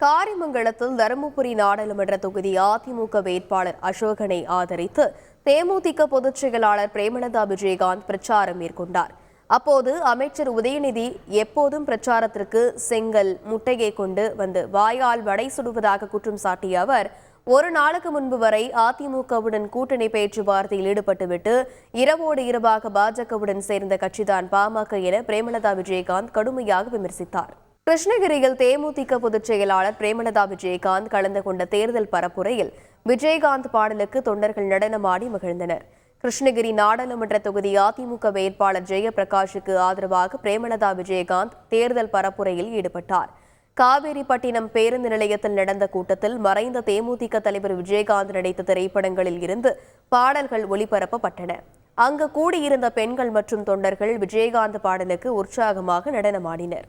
காரிமங்கலத்தில் தருமபுரி நாடாளுமன்ற தொகுதி அதிமுக வேட்பாளர் அசோகனை ஆதரித்து தேமுதிக பொதுச் செயலாளர் பிரேமலதா விஜயகாந்த் பிரச்சாரம் மேற்கொண்டார். அப்போது அமைச்சர் உதயநிதி எப்போதும் பிரச்சாரத்திற்கு செங்கல் முட்டையை கொண்டு வந்து வாயால் வடை சுடுவதாக குற்றம் சாட்டிய அவர் ஒரு நாளுக்கு முன்பு வரை அதிமுகவுடன் கூட்டணி பேச்சுவார்த்தையில் ஈடுபட்டுவிட்டு இரவோடு இரவாக பாஜகவுடன் சேர்ந்த கட்சிதான் பாமக என பிரேமலதா விஜயகாந்த் கடுமையாக விமர்சித்தார். கிருஷ்ணகிரியில் தேமுதிக பொதுச் செயலாளர் பிரேமலதா விஜயகாந்த் கலந்து கொண்ட தேர்தல் பரப்புரையில் விஜயகாந்த் பாடலுக்கு தொண்டர்கள் நடனமாடி மகிழ்ந்தனர். கிருஷ்ணகிரி நாடாளுமன்ற தொகுதி அதிமுக வேட்பாளர் ஜெயபிரகாஷுக்கு ஆதரவாக பிரேமலதா விஜயகாந்த் தேர்தல் பரப்புரையில் ஈடுபட்டார். காவேரிப்பட்டினம் பேருந்து நிலையத்தில் நடந்த கூட்டத்தில் மறைந்த தேமுதிக தலைவர் விஜயகாந்த் நடித்த திரைப்படங்களில் இருந்து பாடல்கள் ஒளிபரப்பப்பட்டன. அங்கு கூடியிருந்த பெண்கள் மற்றும் தொண்டர்கள் விஜயகாந்த் பாடலுக்கு உற்சாகமாக நடனமாடினர்.